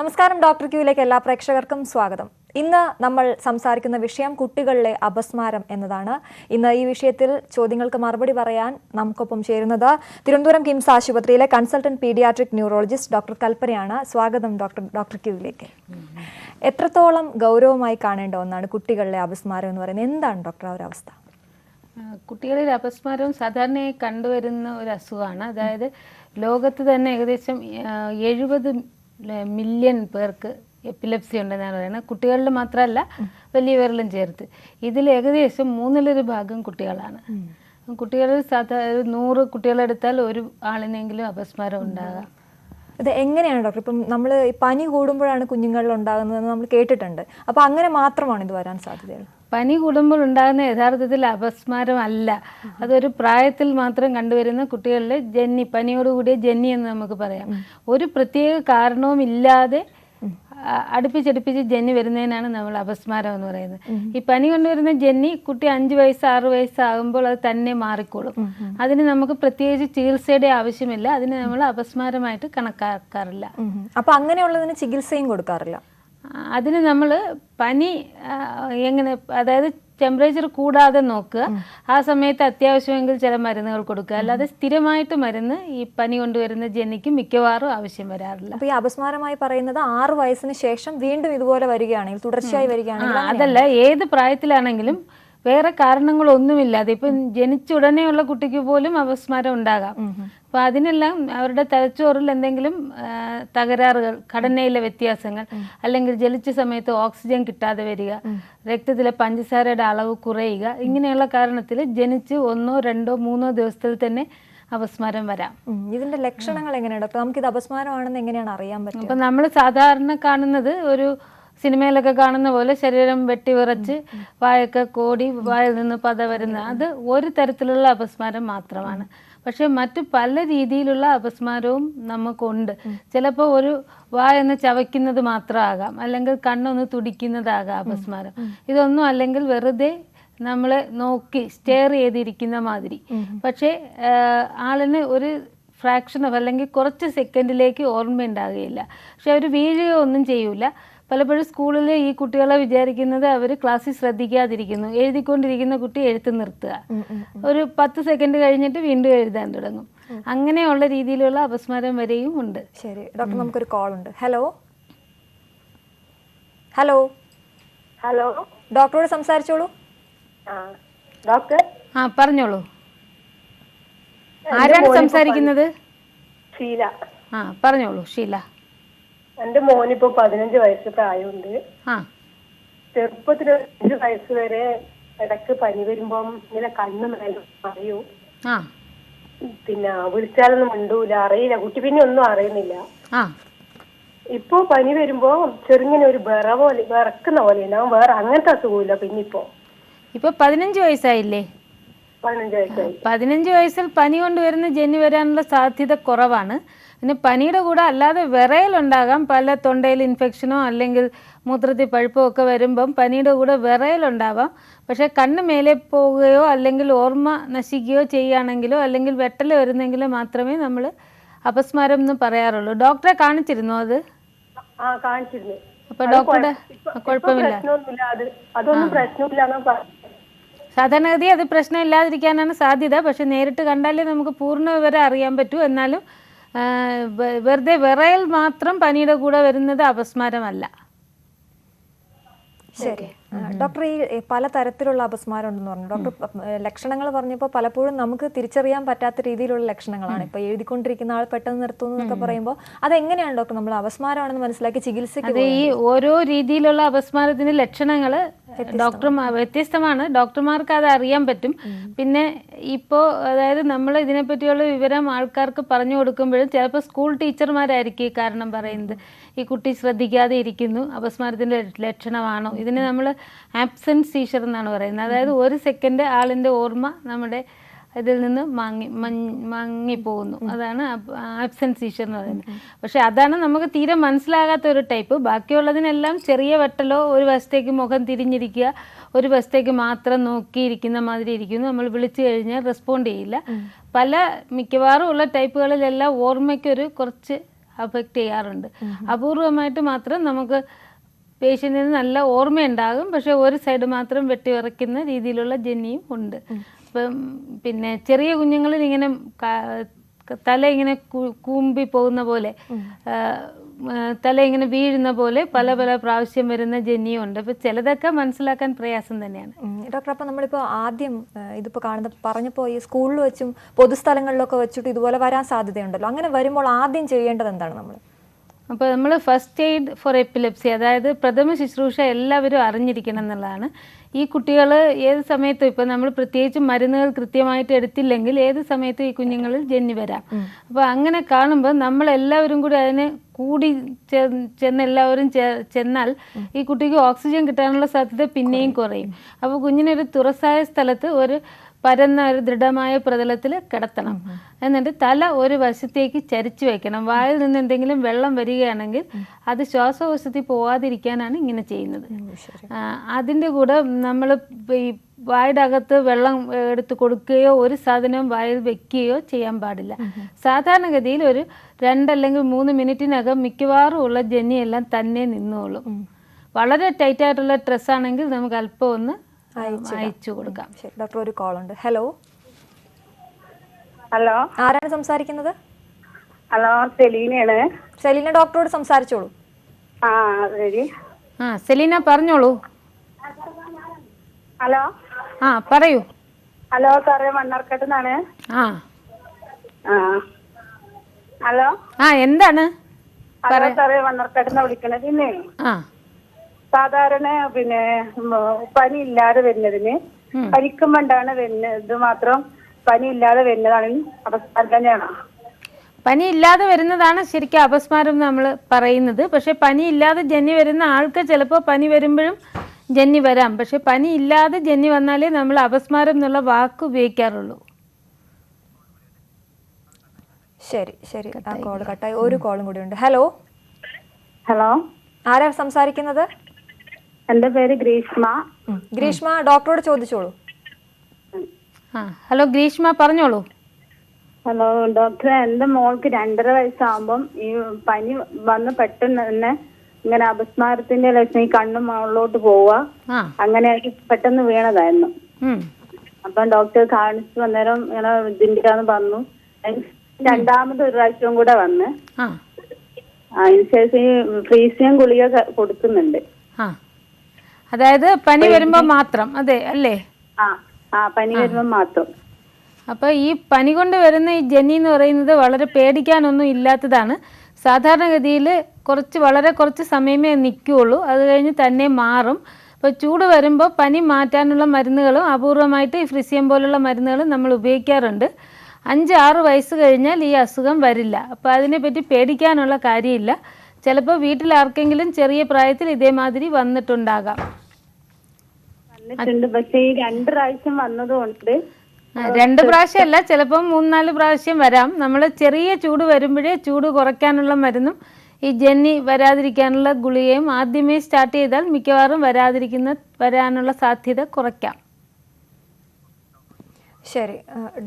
നമസ്കാരം ഡോക്ടർ ക്യൂയിലേക്ക് എല്ലാ പ്രേക്ഷകർക്കും സ്വാഗതം. ഇന്ന് നമ്മൾ സംസാരിക്കുന്ന വിഷയം കുട്ടികളിലെ അപസ്മാരം എന്നതാണ്. ഇന്ന് ഈ വിഷയത്തിൽ ചോദ്യങ്ങൾക്ക് മറുപടി പറയാൻ നമുക്കൊപ്പം ചേരുന്നത് തിരുവനന്തപുരം കിംസ് ആശുപത്രിയിലെ കൺസൾട്ടന്റ് പീഡിയാട്രിക് ന്യൂറോളജിസ്റ്റ് ഡോക്ടർ കൽപ്പനയാണ്. സ്വാഗതം ഡോക്ടർ ഡോക്ടർ ക്യൂയിലേക്ക്. എത്രത്തോളം ഗൗരവമായി കാണേണ്ട ഒന്നാണ് കുട്ടികളിലെ അപസ്മാരം എന്ന് പറയുന്നത്? എന്താണ് ഡോക്ടർ ആ ഒരു അവസ്ഥ? കുട്ടികളിൽ അപസ്മാരം സാധാരണയായി കണ്ടുവരുന്ന ഒരു അസുഖമാണ്. അതായത് ലോകത്ത് തന്നെ ഏകദേശം എഴുപത് മില്യൺ പേർക്ക് എപ്പിലെപ്സി ഉണ്ടെന്നാണ് പറയുന്നത്. കുട്ടികളിൽ മാത്രമല്ല വലിയവരിലും ചേർത്ത്. ഇതിൽ ഏകദേശം മൂന്നിലൊരു ഭാഗം കുട്ടികളാണ്. കുട്ടികളിൽ സാധാരണ നൂറ് കുട്ടികളെടുത്താൽ ഒരു ആളിനെങ്കിലും അപസ്മാരം ഉണ്ടാകാം. ഇത് എങ്ങനെയാണ് ഡോക്ടർ? ഇപ്പം നമ്മൾ പനി കൂടുമ്പോഴാണ് കുഞ്ഞുങ്ങളിൽ ഉണ്ടാകുന്നതെന്ന് നമ്മൾ കേട്ടിട്ടുണ്ട്. അപ്പോൾ അങ്ങനെ മാത്രമാണ് ഇത് വരാൻ സാധ്യതയുള്ളത്? പനി കൂടുമ്പോൾ ഉണ്ടാകുന്ന യഥാർത്ഥത്തിൽ അപസ്മാരം അല്ല അതൊരു പ്രായത്തിൽ മാത്രം കണ്ടുവരുന്ന കുട്ടികളിലെ ജന്നി പനിയോടുകൂടിയ ജന്നി എന്ന് നമുക്ക് പറയാം. ഒരു പ്രത്യേക കാരണവും ഇല്ലാതെ അ- അടുപ്പിച്ചടുപ്പിച്ച് ജന്നി വരുന്നതിനാണ് നമ്മൾ അപസ്മാരം എന്ന് പറയുന്നത്. ഈ പനി കൊണ്ടുവരുന്ന ജന്നി കുട്ടി അഞ്ച് വയസ്സ് ആറ് വയസ്സാകുമ്പോൾ അത് തന്നെ മാറിക്കോളും. അതിന് നമുക്ക് പ്രത്യേകിച്ച് ചികിത്സയുടെ ആവശ്യമില്ല. അതിന് നമ്മൾ അപസ്മാരമായിട്ട് കണക്കാക്കാറില്ല. അപ്പൊ അങ്ങനെയുള്ളതിന് ചികിത്സയും കൊടുക്കാറില്ല. അതിന് നമ്മൾ പനി എങ്ങനെ അതായത് ടെമ്പറേച്ചർ കൂടാതെ നോക്കുക. ആ സമയത്ത് അത്യാവശ്യമെങ്കിൽ ചില മരുന്നുകൾ കൊടുക്കുക. അല്ലാതെ സ്ഥിരമായിട്ട് മരുന്ന് ഈ പനി കൊണ്ടുവരുന്ന ജനിക്ക് മിക്കവാറും ആവശ്യം വരാറില്ല. അപ്പോൾ ഈ അപസ്മാരമായി പറയുന്നത് ആറ് വയസ്സിന് ശേഷം വീണ്ടും ഇതുപോലെ വരികയാണെങ്കിൽ തുടർച്ചയായി വരികയാണെങ്കിൽ അതല്ല ഏത് പ്രായത്തിലാണെങ്കിലും വേറെ കാരണങ്ങളൊന്നുമില്ലാതെ ഇപ്പം ജനിച്ച ഉടനെയുള്ള കുട്ടിക്ക് പോലും അപസ്മാരം ഉണ്ടാകാം. അപ്പൊ അതിനെല്ലാം അവരുടെ തലച്ചോറിൽ എന്തെങ്കിലും തകരാറുകൾ ഘടനയിലെ വ്യത്യാസങ്ങൾ അല്ലെങ്കിൽ ജലിച്ച സമയത്ത് ഓക്സിജൻ കിട്ടാതെ വരിക രക്തത്തിലെ പഞ്ചസാരയുടെ അളവ് കുറയുക ഇങ്ങനെയുള്ള കാരണത്തിൽ ജനിച്ച് ഒന്നോ രണ്ടോ മൂന്നോ ദിവസത്തിൽ തന്നെ അപസ്മാരം വരാം. ഇതിന്റെ ലക്ഷണങ്ങൾ എങ്ങനെയാണ് നമുക്ക് ഇത് അപസ്മാരമാണെന്ന് എങ്ങനെയാണ് അറിയാൻ പറ്റും അപ്പം നമ്മൾ സാധാരണ കാണുന്നത് ഒരു സിനിമയിലൊക്കെ കാണുന്ന പോലെ ശരീരം വെട്ടി വിറച്ച് വായൊക്കെ കോടി വായിൽ നിന്ന് പത വരുന്ന അത് ഒരു തരത്തിലുള്ള അപസ്മാരം മാത്രമാണ്. പക്ഷെ മറ്റു പല രീതിയിലുള്ള അപസ്മാരവും നമുക്കുണ്ട്. ചിലപ്പോൾ ഒരു വായൊന്ന് ചവയ്ക്കുന്നത് മാത്രമാകാം. അല്ലെങ്കിൽ കണ്ണൊന്ന് തുടിക്കുന്നതാകാം അപസ്മാരം. ഇതൊന്നും അല്ലെങ്കിൽ വെറുതെ നമ്മളെ നോക്കി സ്റ്റെയർ ചെയ്തിരിക്കുന്ന മാതിരി. പക്ഷേ ആളിന് ഒരു ഫ്രാക്ഷൻ ഓഫ് അല്ലെങ്കിൽ കുറച്ച് സെക്കൻഡിലേക്ക് ഓർമ്മയുണ്ടാകുകയില്ല. പക്ഷെ അവർ വീഴുകയോ ഒന്നും ചെയ്യൂല. പലപ്പോഴും സ്കൂളിൽ ഈ കുട്ടികളെ വിചാരിക്കുന്നത് അവർ ക്ലാസ്സിൽ ശ്രദ്ധിക്കാതിരിക്കുന്നു. എഴുതിക്കൊണ്ടിരിക്കുന്ന കുട്ടി എഴുത്ത് നിർത്തുക. ഒരു പത്ത് സെക്കൻഡ് കഴിഞ്ഞിട്ട് വീണ്ടും എഴുതാൻ തുടങ്ങും. അങ്ങനെയുള്ള രീതിയിലുള്ള അപസ്മാരം വരെയും ഉണ്ട്. ശരി. ഡോക്ടർ നമുക്കൊരു കോൾ ഉണ്ട്. ഹലോ ഹലോ ഹലോ ഡോക്ടറോട് സംസാരിച്ചോളൂ. ആ ഡോക്ടർ? ആ പറഞ്ഞോളൂ. ആരാണ് സംസാരിക്കുന്നത്? ഷീല. ആ പറഞ്ഞോളൂ ഷീല. എന്റെ മോനിപ്പോ പതിനഞ്ച് വയസ്സ് പ്രായമുണ്ട്. ആ. ചെറുപ്പത്തിൽ അഞ്ച് വയസ്സ് വരെ ഇടയ്ക്ക് പനി വരുമ്പം ഇങ്ങനെ കണ്ണ് മേലെ അറിയൂ ആ. പിന്നെ വിളിച്ചാലൊന്നും മിണ്ടൂല അറിയില്ല. കുട്ടി പിന്നെ ഒന്നും അറിയുന്നില്ല. ആ. ഇപ്പൊ പനി വരുമ്പോ ചെറുങ്ങനെ ഒരു വിറ പോലെ വിറക്കുന്ന പോലെ ഉണ്ടാവും. വേറെ അങ്ങനത്തെ അസുഖമില്ല പിന്നിപ്പോ. ഇപ്പൊ ഇപ്പൊ പതിനഞ്ച് വയസ്സായില്ലേ? പതിനഞ്ച് വയസ്സായി. പതിനഞ്ച് വയസ്സിൽ പനി കൊണ്ട് വരുന്ന ജന്നി വരാനുള്ള സാധ്യത കുറവാണ്. പിന്നെ പനിയുടെ കൂടെ അല്ലാതെ വിറയലുണ്ടാകാം. പല തൊണ്ടയിൽ ഇൻഫെക്ഷനോ അല്ലെങ്കിൽ മൂത്രത്തിൽ പഴുപ്പോ ഒക്കെ വരുമ്പം പനിയുടെ കൂടെ വിറയലുണ്ടാവാം. പക്ഷേ കണ്ണ് മേലെ പോവുകയോ അല്ലെങ്കിൽ ഓർമ്മ നശിക്കുകയോ ചെയ്യുകയാണെങ്കിലോ അല്ലെങ്കിൽ വെട്ടൽ വരുന്നെങ്കിലോ മാത്രമേ നമ്മൾ അപസ്മാരം എന്ന് പറയാറുള്ളൂ. ഡോക്ടറെ കാണിച്ചിരുന്നോ അത്? അപ്പൊ ഡോക്ടറുടെ കുഴപ്പമില്ല. സാധാരണഗതി അത് പ്രശ്നം ഇല്ലാതിരിക്കാനാണ് സാധ്യത. പക്ഷെ നേരിട്ട് കണ്ടാലേ നമുക്ക് പൂർണ വിവരം അറിയാൻ പറ്റൂ. എന്നാലും വെറുതെ വിറയൽ മാത്രം പനിയുടെ കൂടെ വരുന്നത് അപസ്മാരമല്ല. ശരി. ഡോക്ടർ ഈ പല തരത്തിലുള്ള അപസ്മാരം ഉണ്ടെന്ന് പറഞ്ഞു. ഡോക്ടർ ലക്ഷണങ്ങൾ പറഞ്ഞപ്പോൾ പലപ്പോഴും നമുക്ക് തിരിച്ചറിയാൻ പറ്റാത്ത രീതിയിലുള്ള ലക്ഷണങ്ങളാണ്. ഇപ്പൊ എഴുതിക്കൊണ്ടിരിക്കുന്ന ആൾ പെട്ടെന്ന് നിർത്തുന്നു എന്നൊക്കെ പറയുമ്പോൾ അതെങ്ങനെയാണ് ഡോക്ടർ? നമ്മൾ അപസ്മാരമാണെന്ന് മനസ്സിലാക്കി ചികിത്സയ്ക്ക് ഈ ഓരോ രീതിയിലുള്ള അപസ്മാരത്തിന്റെ ലക്ഷണങ്ങൾ ഡോക്ടർമാർ വ്യത്യസ്തമാണ്. ഡോക്ടർമാർക്ക് അത് അറിയാൻ പറ്റും. പിന്നെ ഇപ്പോൾ അതായത് നമ്മൾ ഇതിനെപ്പറ്റിയുള്ള വിവരം ആൾക്കാർക്ക് പറഞ്ഞു കൊടുക്കുമ്പോഴും ചിലപ്പോൾ സ്കൂൾ ടീച്ചർമാരായിരിക്കും ഈ കാരണം പറയുന്നത്. ഈ കുട്ടി ശ്രദ്ധിക്കാതെ ഇരിക്കുന്നു അപസ്മാരത്തിന്റെ ലക്ഷണമാണോ? ഇതിന് നമ്മൾ ആബ്സെന്റ് സീഷർ എന്നാണ് പറയുന്നത്. അതായത് ഒരു സെക്കൻഡ് ആളിന്റെ ഓർമ്മ നമ്മുടെ ഇതിൽ നിന്ന് മങ്ങി മങ്ങിപ്പോകുന്നു. അതാണ് ആബ്സെൻസ് സീഷർ എന്ന് പറയുന്നത്. പക്ഷെ അതാണ് നമുക്ക് തീരെ മനസ്സിലാകാത്ത ഒരു ടൈപ്പ് ബാക്കിയുള്ളതിനെല്ലാം ചെറിയ വെട്ടലോ ഒരു വശത്തേക്ക് മുഖം തിരിഞ്ഞിരിക്കുക ഒരു വശത്തേക്ക് മാത്രം നോക്കിയിരിക്കുന്ന മാതിരി ഇരിക്കുന്നു. നമ്മൾ വിളിച്ചു കഴിഞ്ഞാൽ റെസ്പോണ്ട് ചെയ്യില്ല. പല മിക്കവാറും ഉള്ള ടൈപ്പുകളിലെല്ലാം ഓർമ്മയ്ക്കൊരു കുറച്ച് അഫക്റ്റ് ചെയ്യാറുണ്ട്. അപൂർവമായിട്ട് മാത്രം നമുക്ക് പേഷ്യന്റിന് നല്ല ഓർമ്മയുണ്ടാകും. പക്ഷെ ഒരു സൈഡ് മാത്രം വെട്ടി ഉറയ്ക്കുന്ന രീതിയിലുള്ള ജനിയും ഉണ്ട്. ഇപ്പം പിന്നെ ചെറിയ കുഞ്ഞുങ്ങളിൽ ഇങ്ങനെ തല ഇങ്ങനെ കൂമ്പി പോകുന്ന പോലെ തല ഇങ്ങനെ വീഴുന്ന പോലെ പല പല പ്രാവശ്യം വരുന്ന ജനിയും ഉണ്ട് അപ്പൊ ചിലതൊക്കെ മനസ്സിലാക്കാൻ പ്രയാസം തന്നെയാണ്. ഡോക്ടർ അപ്പൊ നമ്മളിപ്പോ ആദ്യം ഇതിപ്പോ ഇതിപ്പോൾ കാണുന്ന പറഞ്ഞപ്പോൾ ഈ സ്കൂളിൽ വെച്ചും പൊതുസ്ഥലങ്ങളിലൊക്കെ വെച്ചിട്ട് ഇതുപോലെ വരാൻ സാധ്യതയുണ്ടല്ലോ. അങ്ങനെ വരുമ്പോൾ ആദ്യം ചെയ്യേണ്ടത് എന്താണ് നമ്മൾ അപ്പോൾ നമ്മൾ ഫസ്റ്റ് എയ്ഡ് ഫോർ എപ്പിലെപ്സി അതായത് പ്രഥമ ശുശ്രൂഷ എല്ലാവരും അറിഞ്ഞിരിക്കണം എന്നുള്ളതാണ്. ഈ കുട്ടികൾ ഏത് സമയത്തും ഇപ്പം നമ്മൾ പ്രത്യേകിച്ച് മരുന്നുകൾ കൃത്യമായിട്ട് എടുത്തില്ലെങ്കിൽ ഏത് സമയത്തും ഈ കുഞ്ഞുങ്ങളിൽ ജന്നി വരാം. അപ്പോൾ അങ്ങനെ കാണുമ്പോൾ നമ്മൾ എല്ലാവരും കൂടി അതിന് കൂടി ചെന്ന് എല്ലാവരും ചെന്നാൽ ഈ കുട്ടിക്ക് ഓക്സിജൻ കിട്ടാനുള്ള സാധ്യത പിന്നെയും കുറയും. അപ്പോൾ കുഞ്ഞിനൊരു തുറസായ സ്ഥലത്ത് ഒരു പരന്ന ഒരു ദൃഢമായ പ്രതലത്തിൽ കിടത്തണം. എന്നിട്ട് തല ഒരു വശത്തേക്ക് ചരിച്ചു വെക്കണം. വായിൽ നിന്ന് എന്തെങ്കിലും വെള്ളം വരികയാണെങ്കിൽ അത് ശ്വാസകോശത്തിൽ പോവാതിരിക്കാനാണ് ഇങ്ങനെ ചെയ്യുന്നത്. അതിന്റെ കൂടെ നമ്മൾ ഈ വായുടെ അകത്ത് വെള്ളം എടുത്ത് കൊടുക്കുകയോ ഒരു സാധനവും വായിൽ വെക്കുകയോ ചെയ്യാൻ പാടില്ല. സാധാരണഗതിയിൽ ഒരു രണ്ടല്ലെങ്കിൽ മൂന്ന് മിനിറ്റിനകം മിക്കവാറും ഉള്ള ജനിയെല്ലാം തന്നെ നിന്നോളും. വളരെ ടൈറ്റായിട്ടുള്ള ഡ്രസ്സാണെങ്കിൽ നമുക്ക് അല്പം ഒന്ന് അയച്ചു കൊടുക്കാം. ശരി. ഡോക്ടർ ഒരു കോൾ ഉണ്ട്. Hello hello? ആരാണ് സംസാരിക്കുന്നത്? ഹലോ സെലീനയാണ്. സെലീന ഡോക്ടറോട് സംസാരിച്ചോളൂ. ആ ശരി. ആ സെലീന പറഞ്ഞോളൂ. ഹലോ? ആ പറയൂ. ഹലോ സാറേ മണ്ണാർക്കാട്ട് നിന്നാണ്. ആ. ആ. ഹലോ? ആ എന്താണ്? ഹലോ സാറേ മണ്ണാർക്കാട്ട് നിന്നാണ് വിളിക്കണത് ഇന്നേ. ആ. സാധാരണ പിന്നെ പനി ഇല്ലാതെ വരുന്നതിന് പനിക്കുമ്പോണ്ടാണ് വരുന്നത് ഇത് മാത്രം പനി ഇല്ലാതെ വരുന്നതാണ് അപസ്മാരം തന്നെയാണ്? പനി ഇല്ലാതെ വരുന്നതാണ് ശരിക്കും അപസ്മാരം നമ്മൾ പറയുന്നത്. പക്ഷെ പനി ഇല്ലാതെ ജന്നി വരുന്ന ആൾക്ക് ചിലപ്പോൾ പനി വരുമ്പോഴും ജന്നി വരാം. പക്ഷെ പനി ഇല്ലാതെ ജന്നി വന്നാലേ നമ്മൾ അപസ്മാരം എന്നുള്ള വാക്ക് ഉപയോഗിക്കാറുള്ളൂ. ശരി ശരി. ആ കോൾ കട്ടായി. ഒരു കോളും കൂടി ഉണ്ട്. ഹലോ? ഹലോ? ആരാ സംസാരിക്കുന്നത്? എന്റെ പേര് ഗ്രീഷ്മ. ഗ്രീഷ്മ ഡോക്ടറോട് ചോദിച്ചോളൂ. ഹലോ ഗ്രീഷ്മ പറഞ്ഞോളൂ. ഹലോ ഡോക്ടർ എന്റെ മോൾക്ക് രണ്ടര വയസ്സാകുമ്പം ഈ പനി വന്ന് പെട്ടെന്ന് തന്നെ ഇങ്ങനെ അപസ്മാരത്തിന്റെ ലക്ഷണം ഈ കണ്ണ് മുകളിലോട്ട് പോവുക. അങ്ങനെ പെട്ടെന്ന് വീണതായിരുന്നു. അപ്പം ഡോക്ടർ കാണിച്ചു അന്നേരം ഇങ്ങനെ ഇതിന്റെയാന്ന് പറഞ്ഞു. രണ്ടാമത് ഒരു പ്രാവശ്യവും കൂടെ വന്ന്. ആ. അതിനുശേഷം ഈ ഫ്രീസിയം ഗുളിക കൊടുക്കുന്നുണ്ട്. ആ. അതായത് പനി വരുമ്പോ മാത്രം. അതെ അല്ലേ? ആ പനി വരുമ്പോ മാത്രം. അപ്പൊ ഈ പനി കൊണ്ട് വരുന്ന ഈ ജനി എന്ന് പറയുന്നത് വളരെ പേടിക്കാനൊന്നും ഇല്ലാത്തതാണ്. സാധാരണഗതിയിൽ കുറച്ച് വളരെ കുറച്ച് സമയമേ നിൽക്കുകയുള്ളൂ. അത് കഴിഞ്ഞ് തന്നെ മാറും. അപ്പോൾ ചൂട് വരുമ്പോൾ പനി മാറ്റാനുള്ള മരുന്നുകളും അപൂർവമായിട്ട് ഈ ഫ്രിസിയം പോലുള്ള മരുന്നുകളും നമ്മൾ ഉപയോഗിക്കാറുണ്ട്. അഞ്ച് ആറ് വയസ്സ് കഴിഞ്ഞാൽ ഈ അസുഖം വരില്ല. അപ്പോൾ അതിനെപ്പറ്റി പേടിക്കാനുള്ള കാര്യമില്ല. ചിലപ്പോൾ വീട്ടിൽ ആർക്കെങ്കിലും ചെറിയ പ്രായത്തിൽ ഇതേമാതിരി വന്നിട്ടുണ്ടാകാം. വന്നിട്ടുണ്ട് പക്ഷെ ഈ രണ്ട് പ്രാവശ്യം വന്നതുകൊണ്ട് കൊണ്ട് രണ്ട് പ്രാവശ്യമല്ല ചിലപ്പം മൂന്നാൽ പ്രാവശ്യം വരാം. നമ്മൾ ചെറിയ ചൂട് വരുമ്പോഴേ ചൂട് കുറയ്ക്കാനുള്ള മരുന്നും ഈ ജന്നി വരാതിരിക്കാനുള്ള ഗുളികയും ആദ്യമേ സ്റ്റാർട്ട് ചെയ്താൽ മിക്കവാറും വരാതിരിക്കുന്ന വരാനുള്ള സാധ്യത കുറയ്ക്കാം. ശരി.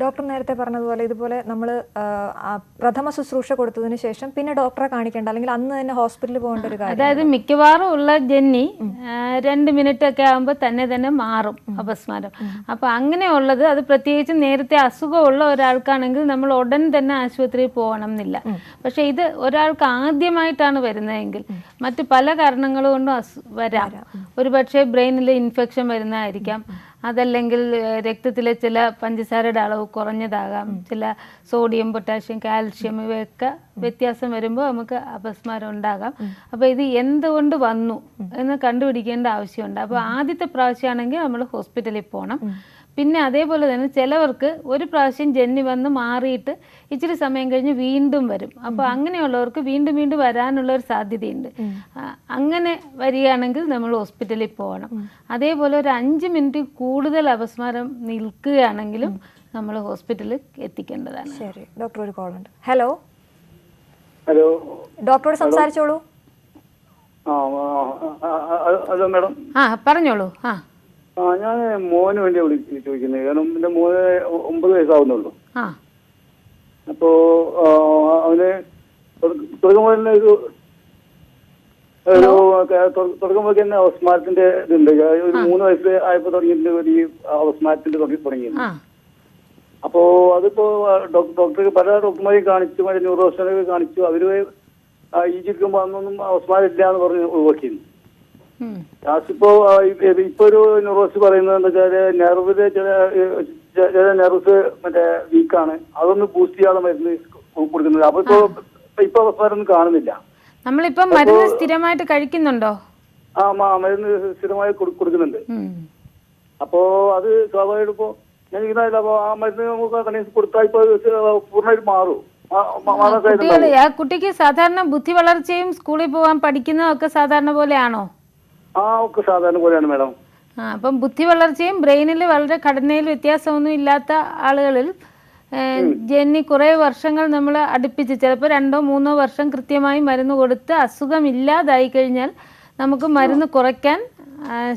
ഡോക്ടർ നേരത്തെ പറഞ്ഞതുപോലെ ഇതുപോലെ നമ്മൾ പ്രഥമ ശുശ്രൂഷ കൊടുത്തതിന് ശേഷം പിന്നെ ഡോക്ടറെ കാണിക്കേണ്ട അല്ലെങ്കിൽ അന്ന് തന്നെ ഹോസ്പിറ്റലിൽ പോകേണ്ട ഒരു കാര്യം അതായത് മിക്കവാറും ഉള്ള ജന്നി രണ്ട് മിനിറ്റ് ഒക്കെ ആകുമ്പോൾ തന്നെ തന്നെ മാറും അപസ്മാരം. അപ്പോൾ അങ്ങനെയുള്ളത് അത് പ്രത്യേകിച്ച് നേരത്തെ അസുഖമുള്ള ഒരാൾക്കാണെങ്കിൽ നമ്മൾ ഉടൻ തന്നെ ആശുപത്രിയിൽ പോകണം എന്നില്ല. പക്ഷെ ഇത് ഒരാൾക്ക് ആദ്യമായിട്ടാണ് വരുന്നതെങ്കിൽ മറ്റ് പല കാരണങ്ങൾ കൊണ്ടും അസു വരാം. ഒരു പക്ഷേ ബ്രെയിനിൽ ഇൻഫെക്ഷൻ വരുന്നതായിരിക്കാം. അതല്ലെങ്കിൽ രക്തത്തിലെ ചില പഞ്ചസാരയുടെ അളവ് കുറഞ്ഞതാകാം. ചില സോഡിയം പൊട്ടാഷ്യം കാൽഷ്യം ഇവയൊക്കെ വ്യത്യാസം വരുമ്പോൾ നമുക്ക് അപസ്മാരം ഉണ്ടാകാം. അപ്പോൾ ഇത് എന്തുകൊണ്ട് വന്നു എന്ന് കണ്ടുപിടിക്കേണ്ട ആവശ്യമുണ്ട്. അപ്പോൾ ആദ്യത്തെ പ്രാവശ്യമാണെങ്കിൽ നമ്മൾ ഹോസ്പിറ്റലിൽ പോകണം പിന്നെ അതേപോലെ തന്നെ ചിലവർക്ക് ഒരു പ്രാവശ്യം ജന്നി വന്ന് മാറിയിട്ട് ഇച്ചിരി സമയം കഴിഞ്ഞ് വീണ്ടും വരും അപ്പോൾ അങ്ങനെയുള്ളവർക്ക് വീണ്ടും വീണ്ടും വരാനുള്ള ഒരു സാധ്യതയുണ്ട് അങ്ങനെ വരികയാണെങ്കിൽ നമ്മൾ ഹോസ്പിറ്റലിൽ പോകണം അതേപോലെ ഒരു അഞ്ച് മിനിറ്റ് കൂടുതൽ അപസ്മാരം നിൽക്കുകയാണെങ്കിലും നമ്മൾ ഹോസ്പിറ്റലിൽ എത്തിക്കേണ്ടതാണ് ശരി ഡോക്ടർ ഒരു കോൾ ഉണ്ട് ഹലോ ഹലോ ഡോക്ടറോട് സംസാരിച്ചോളൂ ആ ആ, ആ, ആ, ഹലോ മാഡം ആ പറഞ്ഞോളൂ ആ ആ ഞാൻ മോന് വേണ്ടി വിളിച്ച് ചോദിക്കുന്നത് കാരണം എന്റെ മോന് ഒമ്പത് വയസ്സാവുന്നുള്ളൂ. ആ. അപ്പോൾ അവന് മുതൽ തന്നെ ഒരു ഒരു മുതൽ തന്നെ അവസ്മാരത്തിന്റെ ഇതുണ്ട്. ഒരു മൂന്ന് വയസ്സ് ആയപ്പോ തുടങ്ങിയിട്ടുണ്ട് ഒരു ഈ അവസ്മാരത്തിന്റെ തുടങ്ങി തുടങ്ങി ആ. അപ്പോ അതിപ്പോ ഡോക്ടർ ഡോക്ടർക്ക് പല ഡോക്ടർമാരെയും കാണിച്ചു മറ്റേ ന്യൂറോസ്റ്റൊക്കെ കാണിച്ചു. അവർ ആ, ഈ ചിരിക്കുമ്പോ അന്നൊന്നും അവസ്മാരം ഇല്ല എന്ന് പറഞ്ഞ് ഒഴിവാക്കിയിരുന്നു. ഇപ്പോ ഇപ്പൊ ഒരു ന്യൂറോസ് പറയുന്നത് എന്താ വെച്ചാൽ നെർവിൽ ചില ചില നെർവ്സ് മറ്റേ വീക്കാണ്. അതൊന്ന് ബൂസ്റ്റ് ചെയ്യാതെ മരുന്ന് കൊടുക്കുന്നത് കൊടുക്കുന്നില്ല അപ്പൊ ഇപ്പൊ ഇപ്പൊ അവസ്മാരൊന്നും കാണുന്നില്ല. നമ്മളിപ്പോ മരുന്ന് സ്ഥിരമായിട്ട് കഴിക്കുന്നുണ്ടോ? ആ മരുന്ന് സ്ഥിരമായി കൊടു- കൊടുക്കുന്നുണ്ട്. അപ്പോ അത് സ്വാഭാവികമായിട്ട് ഇപ്പോ ഞാൻ ഇങ്ങനെ അപ്പൊ ആ മരുന്ന് നമുക്ക് കണീസ് കൊടുത്താൽ ഇപ്പൊ പൂർണമായിട്ട് മാറും. മാ- മാ- മാറാൻ സാധ്യത കുട്ടികൾ ആ കുട്ടിക്ക് സാധാരണ ബുദ്ധി വളർച്ചയും സ്കൂളിൽ പോവാൻ പഠിക്കുന്നതൊക്കെ സാധാരണ പോലെയാണോ? ആ ഒക്കെ സാധാരണ പോലെയാണ് മാഡം. ആ അപ്പം ബുദ്ധി വളർച്ചയും ബ്രെയിനിൽ വളരെ ഘടനയിൽ വ്യത്യാസമൊന്നും ഇല്ലാത്ത ആളുകളിൽ ജെന്നി കുറെ വർഷങ്ങൾ നമ്മൾ അടുപ്പിച്ച് ചിലപ്പോൾ രണ്ടോ മൂന്നോ വർഷം കൃത്യമായി മരുന്ന് കൊടുത്ത് അസുഖം ഇല്ലാതായി കഴിഞ്ഞാൽ നമുക്ക് മരുന്ന് കുറയ്ക്കാൻ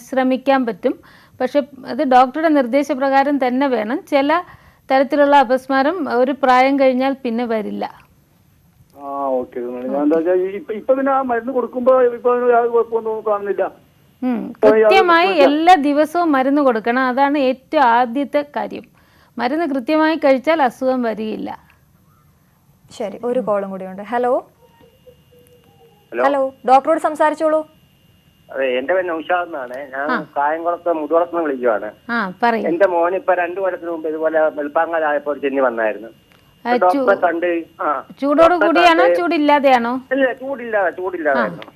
ശ്രമിക്കാൻ പറ്റും. പക്ഷെ അത് ഡോക്ടറുടെ നിർദ്ദേശപ്രകാരം തന്നെ വേണം. ചില തരത്തിലുള്ള അപസ്മാരം ഒരു പ്രായം കഴിഞ്ഞാൽ പിന്നെ വരില്ല. ആ ഓക്കെ ഇപ്പൊ ഇപ്പൊ പിന്നെ ആ മരുന്ന് കൊടുക്കുമ്പോ ഇപ്പൊ കുഴപ്പമൊന്നും കാണുന്നില്ല. കൃത്യമായി എല്ലാ ദിവസവും മരുന്ന് കൊടുക്കണം. അതാണ് ഏറ്റവും ആദ്യത്തെ കാര്യം. മരുന്ന് കൃത്യമായി കഴിച്ചാൽ അസുഖം വരികയില്ല. ശരി ഒരു കോളും കൂടി ഉണ്ട്. ഹലോ? ഹലോ? ഡോക്ടറോട് സംസാരിച്ചോളൂ. അതെ എന്റെ പേര് നൗഷാദ് എന്നാണ്. ഞാൻ കായംകുളത്ത് മുതുകുളത്ത് വിളിക്കുവാണ്. എന്റെ മോൻ ഇപ്പൊ രണ്ടു കൊല്ലത്തിന് മുമ്പ് ഇതുപോലെ വെളുപ്പാങ്ങലായപ്പോ ഒരു ചെന്നി വന്നായിരുന്നു. ഡോക്ടറെ കണ്ട് ചൂടോട് കൂടിയാണോ ചൂടില്ലാതെയാണോ? ഇല്ല ചൂടില്ലാതെ ചൂടില്ലാതായിരുന്നു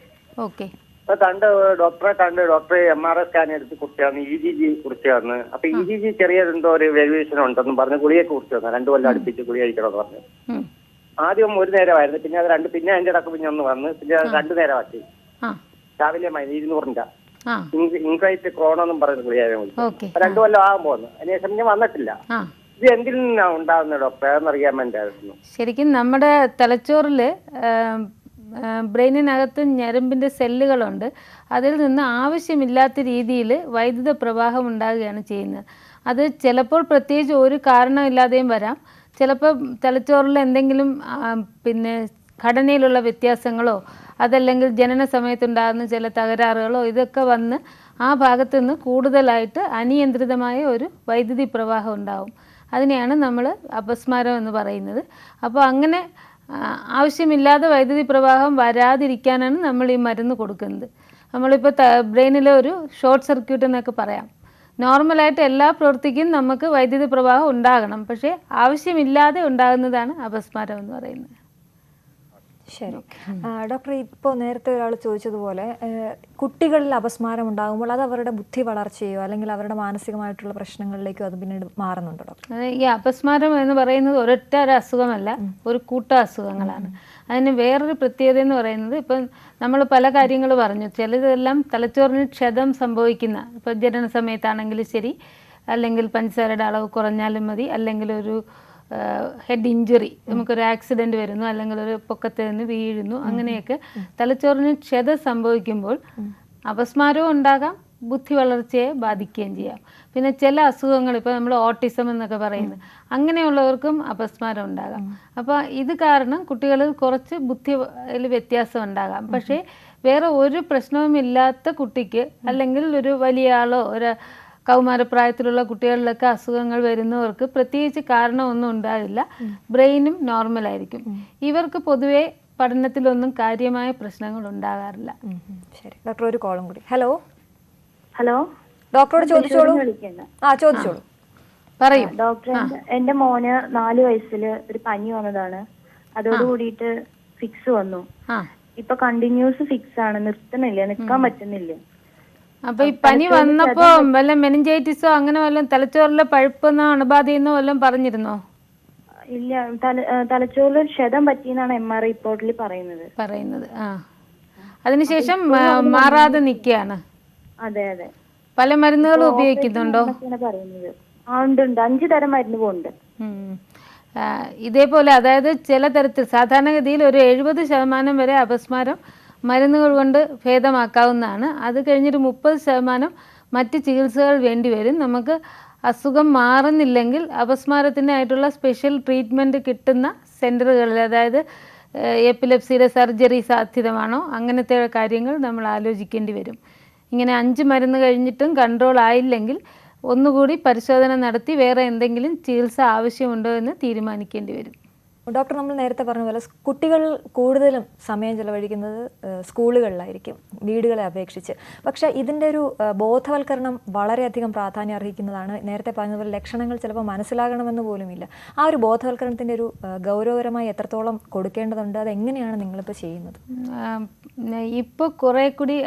ഓക്കെ. അപ്പൊ കണ്ട് ഡോക്ടറെ കണ്ട് ഡോക്ടറെ എം ആർ ഐ സ്കാൻ എടുത്ത് കുറിച്ചാണ് ഇ ജി ജി കുറിച്ച് തന്നു അപ്പൊ ഇ ജി ജി ചെറിയതെന്തോ ഒരു വേരിയേഷൻ ഉണ്ടെന്ന് പറഞ്ഞ് ഗുളിയെ കുറിച്ച് തന്നു രണ്ടു കൊല്ലം അടുപ്പിച്ച് ഗുളി കഴിക്കണമെന്ന് പറഞ്ഞു. ആദ്യം ഒരു നേരമായിരുന്നു. പിന്നെ അത് രണ്ട് പിന്നെ അതിന്റെ ഇടയ്ക്ക് പിന്നെ ഒന്ന് വന്ന് പിന്നെ അത് രണ്ടു നേരമാക്കി. രാവിലെ മതി ഇരുന്നൂറിന്റെ. ഇൻക്വൈറ്റ് ക്രോണെന്നും പറയുന്ന ഗുളിയായിരുന്നു ഓക്കെ. രണ്ടു കൊല്ലം ആകാൻ പോകുന്നു. അതിനുശേഷം ഞാൻ വന്നിട്ടില്ല. ഇത് എന്തിൽ നിന്നാണ് ഉണ്ടാകുന്നത് ഡോക്ടറെ? എന്നറിയാൻ വേണ്ടിയായിരുന്നു. ശരിക്കും നമ്മുടെ തലച്ചോറിൽ ബ്രെയിനിനകത്ത് ഞരമ്പിന്റെ സെല്ലുകളുണ്ട്. അതിൽ നിന്ന് ആവശ്യമില്ലാത്ത രീതിയിൽ വൈദ്യുത പ്രവാഹം ഉണ്ടാകുകയാണ് ചെയ്യുന്നത്. അത് ചിലപ്പോൾ പ്രത്യേകിച്ച് ഒരു കാരണമില്ലാതെയും വരാം. ചിലപ്പോൾ തലച്ചോറിൽ എന്തെങ്കിലും പിന്നെ ഘടനയിലുള്ള വ്യത്യാസങ്ങളോ അതല്ലെങ്കിൽ ജനന സമയത്തുണ്ടാകുന്ന ചില തകരാറുകളോ ഇതൊക്കെ വന്ന് ആ ഭാഗത്തു നിന്ന് കൂടുതലായിട്ട് അനിയന്ത്രിതമായ ഒരു വൈദ്യുതി പ്രവാഹം ഉണ്ടാവും. അതിനെയാണ് നമ്മൾ അപസ്മാരം എന്ന് പറയുന്നത്. അപ്പോൾ അങ്ങനെ ആവശ്യമില്ലാതെ വൈദ്യുതി പ്രവാഹം വരാതിരിക്കാനാണ് നമ്മൾ ഈ മരുന്ന് കൊടുക്കുന്നത്. നമ്മളിപ്പോൾ ബ്രെയിനിലെ ഒരു ഷോർട്ട് സർക്യൂട്ട് എന്നൊക്കെ പറയാം. നോർമലായിട്ട് എല്ലാ പ്രവൃത്തിക്കും നമുക്ക് വൈദ്യുതി പ്രവാഹം ഉണ്ടാകണം. പക്ഷേ ആവശ്യമില്ലാതെ ഉണ്ടാകുന്നതാണ് അപസ്മാരം എന്ന് പറയുന്നത്. ശരി. ഡോക്ടർ ഇപ്പോൾ നേരത്തെ ഒരാൾ ചോദിച്ചതുപോലെ കുട്ടികളിൽ അപസ്മാരം ഉണ്ടാകുമ്പോൾ അത് അവരുടെ ബുദ്ധി വളർച്ചയോ അല്ലെങ്കിൽ അവരുടെ മാനസികമായിട്ടുള്ള പ്രശ്നങ്ങളിലേക്കോ അത് പിന്നീട് മാറുന്നുണ്ടോ ഡോക്ടർ? ഈ അപസ്മാരം എന്ന് പറയുന്നത് ഒരൊറ്റ ഒരു അസുഖമല്ല ഒരു കൂട്ട അസുഖങ്ങളാണ് അതിന് വേറൊരു പ്രത്യേകത എന്ന് പറയുന്നത് ഇപ്പം നമ്മൾ പല കാര്യങ്ങൾ പറഞ്ഞു. ചിലതെല്ലാം തലച്ചോറിന് ക്ഷതം സംഭവിക്കുന്ന ഇപ്പം ജനന സമയത്താണെങ്കിലും ശരി അല്ലെങ്കിൽ പഞ്ചസാരയുടെ അളവ് കുറഞ്ഞാലും മതി അല്ലെങ്കിൽ ഒരു ഹെഡ് ഇഞ്ചുറി നമുക്കൊരു ആക്സിഡന്റ് വരുന്നു അല്ലെങ്കിൽ ഒരു പൊക്കത്ത് നിന്ന് വീഴുന്നു അങ്ങനെയൊക്കെ തലച്ചോറിന് ക്ഷത സംഭവിക്കുമ്പോൾ അപസ്മാരവും ഉണ്ടാകാം ബുദ്ധി വളർച്ചയെ ബാധിക്കുകയും ചെയ്യാം. പിന്നെ ചില അസുഖങ്ങൾ ഇപ്പോൾ നമ്മൾ ഓട്ടിസം എന്നൊക്കെ പറയുന്നത് അങ്ങനെയുള്ളവർക്കും അപസ്മാരം ഉണ്ടാകാം. അപ്പോൾ ഇത് കാരണം കുട്ടികളിൽ കുറച്ച് ബുദ്ധിയിൽ വ്യത്യാസം ഉണ്ടാകാം. പക്ഷേ വേറെ ഒരു പ്രശ്നവും ഇല്ലാത്ത കുട്ടിക്ക് അല്ലെങ്കിൽ ഒരു വലിയ ആളോ ഒരു കൗമാരപ്രായത്തിലുള്ള കുട്ടികളിലൊക്കെ അസുഖങ്ങൾ വരുന്നവർക്ക് പ്രത്യേകിച്ച് കാരണമൊന്നും ഉണ്ടാവില്ല. ബ്രെയിനും നോർമൽ ആയിരിക്കും. ഇവർക്ക് പൊതുവെ പഠനത്തിലൊന്നും കാര്യമായ പ്രശ്നങ്ങൾ ഉണ്ടാകാറില്ല. ശരി. ഡോക്ടർ ഒരു കോളും കൂടി. ഹലോ? ഹലോ? ഡോക്ടറോട് ചോദിച്ചോളൂ. ആ ചോദിച്ചോളൂ. പറയും. ഡോക്ടർ എന്റെ മോന് നാല് വയസ്സിൽ ഒരു പനി വന്നതാണ്. അതോട് കൂടിയിട്ട് ഫിക്സ് വന്നു. ആ. ഇപ്പൊ കണ്ടിന്യൂസ് ഫിക്സ് ആണ്. നിർത്തുന്നില്ല. നിക്കാൻ പറ്റുന്നില്ല. അപ്പൊ ഈ പനി വന്നപ്പോ വല്ല മെനിഞ്ചൈറ്റിസോ അങ്ങനെ വല്ലതും തലച്ചോറിലെ പഴുപ്പെന്നോ അണുബാധയെന്നോ വല്ലതും പറഞ്ഞിരുന്നോ? ഇല്ല തല തലച്ചോറിൽ ഒരു ക്ഷതം പറ്റിയെന്നാണ് എം ആർ റിപ്പോർട്ടിൽ പറയുന്നത്. പറയുന്നത് ആ. അതിനുശേഷം മാറാതെ നിൽക്കുകയാണ് അതെ അതെ. പല മരുന്നുകളും ഉപയോഗിക്കുന്നുണ്ടോ? പറയുന്നത്. ആ ഉണ്ട് ഉണ്ട് അഞ്ചു തരം മരുന്ന് പോകുന്നുണ്ട് ഇതേപോലെ അതായത് ചില തരത്തിൽ സാധാരണഗതിയിൽ ഒരു എഴുപത് ശതമാനം വരെ അപസ്മാരം മരുന്നുകൾ കൊണ്ട് ഭേദമാക്കാവുന്നതാണ്. അത് കഴിഞ്ഞിട്ട് മുപ്പത് ശതമാനം മറ്റ് ചികിത്സകൾ വേണ്ടി വരും. നമുക്ക് അസുഖം മാറുന്നില്ലെങ്കിൽ അപസ്മാരത്തിനായിട്ടുള്ള സ്പെഷ്യൽ ട്രീറ്റ്മെന്റ് കിട്ടുന്ന സെന്ററുകളിൽ അതായത് എപ്പിലെപ്സിയുടെ സർജറി സാധ്യതമാണോ? അങ്ങനത്തെ കാര്യങ്ങൾ നമ്മൾ ആലോചിക്കേണ്ടി വരും. ഇങ്ങനെ അഞ്ച് മരുന്ന് കഴിഞ്ഞിട്ടും കൺട്രോൾ ആയില്ലെങ്കിൽ ഒന്നുകൂടി പരിശോധന നടത്തി വേറെ എന്തെങ്കിലും ചികിത്സ ആവശ്യമുണ്ടോ എന്ന് തീരുമാനിക്കേണ്ടി വരും. ഡോക്ടർ നമ്മൾ നേരത്തെ പറഞ്ഞ പോലെ കുട്ടികൾ കൂടുതലും സമയം ചെലവഴിക്കുന്നത് സ്കൂളുകളിലായിരിക്കും വീടുകളെ അപേക്ഷിച്ച്. പക്ഷേ ഇതിന്റെ ഒരു ബോധവൽക്കരണം വളരെയധികം പ്രാധാന്യം അർഹിക്കുന്നതാണ്. നേരത്തെ പറഞ്ഞതുപോലെ ലക്ഷണങ്ങൾ ചിലപ്പോൾ മനസ്സിലാകണമെന്ന് പോലുമില്ല. ആ ഒരു ബോധവൽക്കരണത്തിന്റെ ഒരു ഗൗരവകരമായി എത്രത്തോളം കൊടുക്കേണ്ടതുണ്ട്? അതെങ്ങനെയാണ് നിങ്ങളിപ്പോൾ ചെയ്യുന്നത്? ഇപ്പോൾ കുറേ കൂടി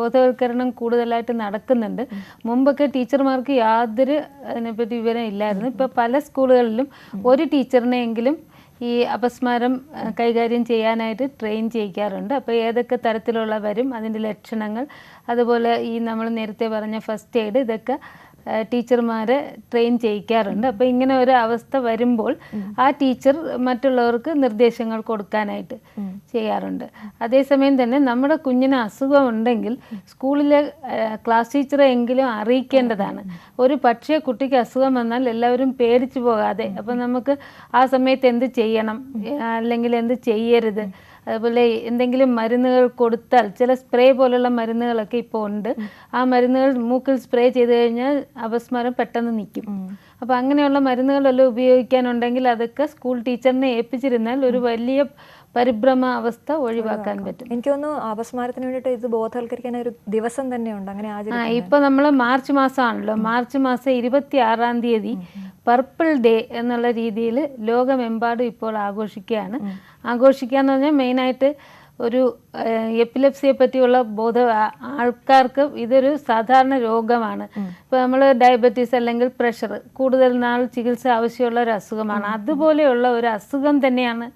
ബോധവൽക്കരണം കൂടുതലായിട്ട് നടക്കുന്നുണ്ട്. മുമ്പൊക്കെ ടീച്ചർമാർക്ക് യാതൊരു അതിനെപ്പറ്റി വിവരം ഇല്ലായിരുന്നു. ഇപ്പോൾ പല സ്കൂളുകളിലും ഒരു ടീച്ചറിനെയെങ്കിലും ഈ അപസ്മാരം കൈകാര്യം ചെയ്യാനായിട്ട് ട്രെയിൻ ചെയ്യിക്കാറുണ്ട്. അപ്പോൾ ഏതൊക്കെ തരത്തിലുള്ള വരും അതിന്റെ ലക്ഷണങ്ങൾ അതുപോലെ ഈ നമ്മൾ നേരത്തെ പറഞ്ഞ ഫസ്റ്റ് എയ്ഡ് ഇതൊക്കെ ടീച്ചർമാരെ ട്രെയിൻ ചെയ്യിക്കാറുണ്ട്. അപ്പോൾ ഇങ്ങനെ ഒരു അവസ്ഥ വരുമ്പോൾ ആ ടീച്ചർ മറ്റുള്ളവർക്ക് നിർദ്ദേശങ്ങൾ കൊടുക്കാനായിട്ട് ചെയ്യാറുണ്ട്. അതേസമയം തന്നെ നമ്മുടെ കുഞ്ഞിന് അസുഖം ഉണ്ടെങ്കിൽ സ്കൂളിലെ ക്ലാസ് ടീച്ചറെ എങ്കിലും അറിയിക്കേണ്ടതാണ്. ഒരു പക്ഷേ കുട്ടിക്ക് അസുഖം വന്നാൽ എല്ലാവരും പേടിച്ചു പോകാതെ അപ്പം നമുക്ക് ആ സമയത്ത് എന്ത് ചെയ്യണം? അല്ലെങ്കിൽ എന്ത് ചെയ്യരുത്? അതുപോലെ എന്തെങ്കിലും മരുന്നുകൾ കൊടുത്താൽ ചില സ്പ്രേ പോലുള്ള മരുന്നുകളൊക്കെ ഇപ്പോൾ ഉണ്ട്. ആ മരുന്നുകൾ മൂക്കിൽ സ്പ്രേ ചെയ്ത് കഴിഞ്ഞാൽ അപസ്മാരം പെട്ടെന്ന് നിൽക്കും. അപ്പോൾ അങ്ങനെയുള്ള മരുന്നുകളെല്ലാം ഉപയോഗിക്കാനുണ്ടെങ്കിൽ അതൊക്കെ സ്കൂൾ ടീച്ചറിനെ ഏൽപ്പിച്ചിരുന്നാൽ ഒരു വലിയ പരിഭ്രമ അവസ്ഥ ഒഴിവാക്കാൻ പറ്റും. എനിക്ക് തോന്നുന്നു അപസ്മാരത്തിന് വേണ്ടിയിട്ട് ഇത് ബോധവൽക്കരിക്കാൻ ഒരു ദിവസം തന്നെയുണ്ട്. അങ്ങനെ ആ ഇപ്പൊ നമ്മൾ മാർച്ച് മാസമാണല്ലോ മാർച്ച് മാസം ഇരുപത്തി ആറാം തീയതി പർപ്പിൾ ഡേ എന്നുള്ള രീതിയിൽ ലോകമെമ്പാടും ഇപ്പോൾ ആഘോഷിക്കുകയാണ്. ആഘോഷിക്കുക എന്ന് പറഞ്ഞാൽ മെയിനായിട്ട് ഒരു എപ്പിലെപ്സിയെ പറ്റിയുള്ള ബോധ ആൾക്കാർക്ക് ഇതൊരു സാധാരണ രോഗമാണ്. ഇപ്പോൾ നമ്മൾ ഡയബറ്റീസ് അല്ലെങ്കിൽ പ്രഷർ കൂടുതൽ നാൾ ചികിത്സ ആവശ്യമുള്ള ഒരു അസുഖമാണ്. അതുപോലെയുള്ള ഒരു അസുഖം തന്നെയാണ്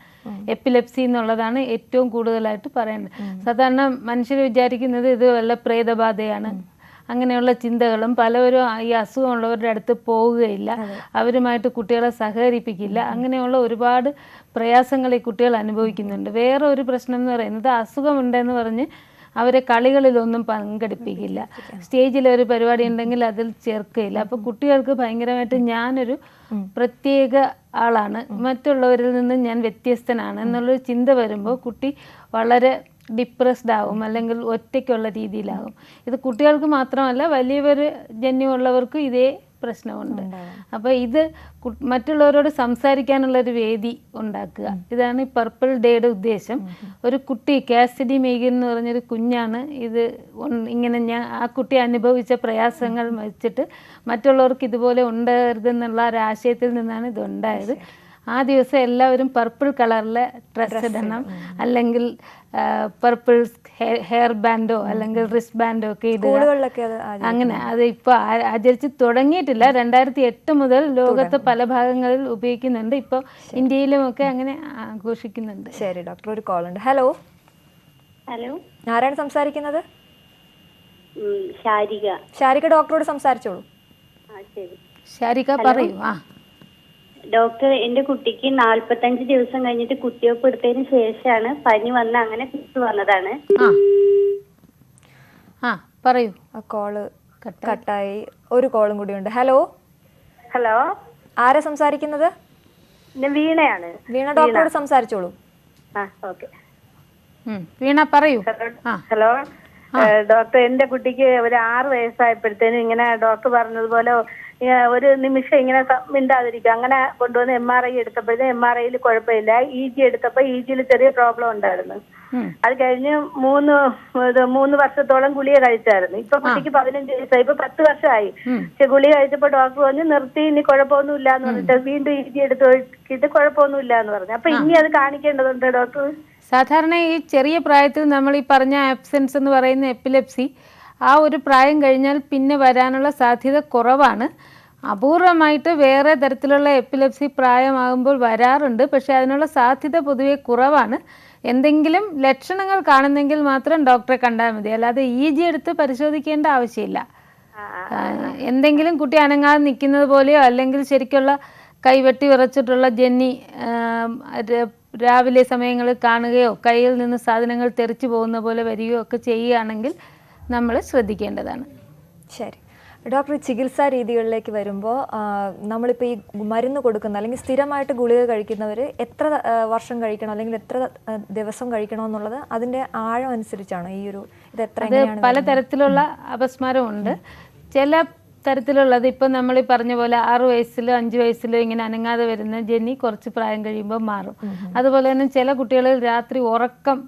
എപ്പിലെപ്സി എന്നുള്ളതാണ് ഏറ്റവും കൂടുതലായിട്ട് പറയുന്നത് സാധാരണ മനുഷ്യർ വിചാരിക്കുന്നത് ഇത് വല്ല പ്രേതബാധയാണ്. അങ്ങനെയുള്ള ചിന്തകളും പലവരും ഈ അസുഖമുള്ളവരുടെ അടുത്ത് പോവുകയില്ല. അവരുമായിട്ട് കുട്ടികളെ സഹകരിപ്പിക്കില്ല. അങ്ങനെയുള്ള ഒരുപാട് പ്രയാസങ്ങൾ ഈ കുട്ടികൾ അനുഭവിക്കുന്നുണ്ട്. വേറെ ഒരു പ്രശ്നം എന്ന് പറയുന്നത് അസുഖമുണ്ടെന്ന് പറഞ്ഞ് അവരെ കളികളിലൊന്നും പങ്കെടുപ്പിക്കില്ല. സ്റ്റേജിൽ ഒരു പരിപാടി ഉണ്ടെങ്കിൽ അതിൽ ചേർക്കുകയില്ല അപ്പോൾ കുട്ടികൾക്ക് ഭയങ്കരമായിട്ട് ഞാനൊരു പ്രത്യേക ആളാണ്. മറ്റുള്ളവരിൽ നിന്ന് ഞാൻ വ്യത്യസ്തനാണ് എന്നുള്ളൊരു ചിന്ത വരുമ്പോൾ കുട്ടി വളരെ ഡിപ്രസ്ഡ് ആവും അല്ലെങ്കിൽ ഒറ്റയ്ക്കുള്ള രീതിയിലാകും ഇത് കുട്ടികൾക്ക് മാത്രമല്ല വലിയവർ ജന്യമുള്ളവർക്കും ഇതേ പ്രശ്നമുണ്ട്. അപ്പോൾ ഇത് മറ്റുള്ളവരോട് സംസാരിക്കാനുള്ള ഒരു വേദി ഉണ്ടാക്കുക. ഇതാണ് ഈ പർപ്പിൾ ഡേയുടെ ഉദ്ദേശം. ഒരു കുട്ടി കാസിഡി മേഗൻ എന്ന് പറഞ്ഞൊരു കുഞ്ഞാണ്. ഇത് ഇങ്ങനെ ഞാൻ ആ കുട്ടി അനുഭവിച്ച പ്രയാസങ്ങൾ വെച്ചിട്ട് മറ്റുള്ളവർക്ക് ഇതുപോലെ ഉണ്ടാകരുതെന്നുള്ള ഒരു ആശയത്തിൽ നിന്നാണ് ഇത് ഉണ്ടായത്. ആ ദിവസം എല്ലാവരും പർപ്പിൾ കളറിലെ ഡ്രസ്സ് ഇടണം. അല്ലെങ്കിൽ പർപ്പിൾ ഹെയർ ബാൻഡോ അല്ലെങ്കിൽ റിസ്റ്റ് ബാൻഡോ ഒക്കെ ഇടുക. അങ്ങനെ അത് ഇപ്പൊ ആചരിച്ച് തുടങ്ങിയിട്ടില്ല. രണ്ടായിരത്തി എട്ട് മുതൽ ലോകത്തെ പല ഭാഗങ്ങളിൽ ഉപയോഗിക്കുന്നുണ്ട്. ഇപ്പോൾ ഇന്ത്യയിലും ഒക്കെ അങ്ങനെ ആഘോഷിക്കുന്നുണ്ട്. ശരി ഡോക്ടർ ഒരു കോൾ ഉണ്ട്. ഹലോ ഹലോ ആരാണ് സംസാരിക്കുന്നത്? ശാരിക. ശാരിക ഡോക്ടറോട് സംസാരിച്ചോളൂ. ആ ശരി. ശാരിക പറയൂ. ആ. ഡോക്ടർ എന്റെ കുട്ടിക്ക് നാല്പത്തഞ്ച് ദിവസം കഴിഞ്ഞിട്ട് കുത്തിവെപ്പ് എടുത്തതിന് ശേഷമാണ് പനി വന്ന് അങ്ങനെ കുത്തി വന്നതാണ്. ആ. ആ പറയൂ. ആ കോൾ കട്ടായി. ഒരു കോളും കൂടി ഉണ്ട്. ഹലോ? ഹലോ? ആരാ സംസാരിക്കുന്നത്? ഇത് വീണയാണ്. വീണ ഡോക്ടറോട് സംസാരിച്ചോളൂ. ആ ഓക്കെ. ഉം. വീണ പറയൂ. ആ. ഹലോ? ഡോക്ടർ എന്റെ കുട്ടിക്ക് ഒരു ആറ് വയസ്സായപ്പോഴത്തേനും ഇങ്ങനെ ഡോക്ടർ പറഞ്ഞതുപോലെ ഒരു നിമിഷം ഇങ്ങനെ മിണ്ടാതിരിക്കും അങ്ങനെ കൊണ്ടുവന്ന് എം ആർ ഐ എടുത്തപ്പോഴും എം ആർ ഐയിൽ കുഴപ്പമില്ല. ഇ ജി എടുത്തപ്പോൾ ഇ ജിയിൽ ചെറിയ പ്രോബ്ലം ഉണ്ടായിരുന്നു. അത് കഴിഞ്ഞ് മൂന്ന് ഇത് മൂന്ന് വർഷത്തോളം ഗുളിക കഴിച്ചായിരുന്നു. ഇപ്പൊ കുട്ടിക്ക് പതിനഞ്ച് വയസ്സായി. ഇപ്പൊ പത്ത് വർഷമായി. പക്ഷെ ഗുളിക കഴിച്ചപ്പോ ഡോക്ടർ പറഞ്ഞു നിർത്തി ഇനി കുഴപ്പമൊന്നുമില്ല എന്ന് പറഞ്ഞിട്ട് വീണ്ടും ഇ ജി എടുത്ത് നോക്കിയിട്ട് കുഴപ്പമൊന്നുമില്ല എന്ന് പറഞ്ഞു. അപ്പൊ ഇനി അത് കാണിക്കേണ്ടതുണ്ട് ഡോക്ടർ? സാധാരണ ഈ ചെറിയ പ്രായത്തിൽ നമ്മൾ ഈ പറഞ്ഞ ആബ്സെൻസ് എന്ന് പറയുന്ന എപ്പിലെപ്സി ആ ഒരു പ്രായം കഴിഞ്ഞാൽ പിന്നെ വരാനുള്ള സാധ്യത കുറവാണ്. അപൂർവമായിട്ട് വേറെ തരത്തിലുള്ള എപ്പിലെപ്സി പ്രായമാകുമ്പോൾ വരാറുണ്ട്. പക്ഷേ അതിനുള്ള സാധ്യത പൊതുവെ കുറവാണ്. എന്തെങ്കിലും ലക്ഷണങ്ങൾ കാണുന്നെങ്കിൽ മാത്രം ഡോക്ടറെ കണ്ടാൽ മതി. അല്ലാതെ ഇ ജി എടുത്ത് പരിശോധിക്കേണ്ട ആവശ്യമില്ല. എന്തെങ്കിലും കുട്ടി അനങ്ങാതെ നിൽക്കുന്നത് പോലെയോ അല്ലെങ്കിൽ ശരിക്കുള്ള കൈവെട്ടി വിറച്ചിട്ടുള്ള ജന്നി രാവിലെ സമയങ്ങളിൽ കാണുകയോ കയ്യിൽ നിന്ന് സാധനങ്ങൾ തെറിച്ചു പോകുന്ന പോലെ വരികയോ ഒക്കെ ചെയ്യുകയാണെങ്കിൽ നമ്മൾ ശ്രദ്ധിക്കേണ്ടതാണ്. ശരി. ഡോക്ടർ ചികിത്സാ രീതികളിലേക്ക് വരുമ്പോൾ നമ്മളിപ്പോൾ ഈ മരുന്ന് കൊടുക്കുന്ന അല്ലെങ്കിൽ സ്ഥിരമായിട്ട് ഗുളിക കഴിക്കുന്നവർ എത്ര വർഷം കഴിക്കണം അല്ലെങ്കിൽ എത്ര ദിവസം കഴിക്കണം എന്നുള്ളത് അതിന്റെ ആഴം അനുസരിച്ചാണ് ഈ ഒരു ഇത് എത്ര പലതരത്തിലുള്ള പല തരത്തിലുള്ള അപസ്മാരമുണ്ട്. ചില തരത്തിലുള്ളത് ഇപ്പം നമ്മൾ ഈ പറഞ്ഞ പോലെ ആറ് വയസ്സിലോ അഞ്ച് വയസ്സിലോ ഇങ്ങനെ അനങ്ങാതെ വരുന്ന ജനി കുറച്ച് പ്രായം കഴിയുമ്പോൾ മാറും. അതുപോലെ തന്നെ ചില കുട്ടികളിൽ രാത്രി ഉറക്കം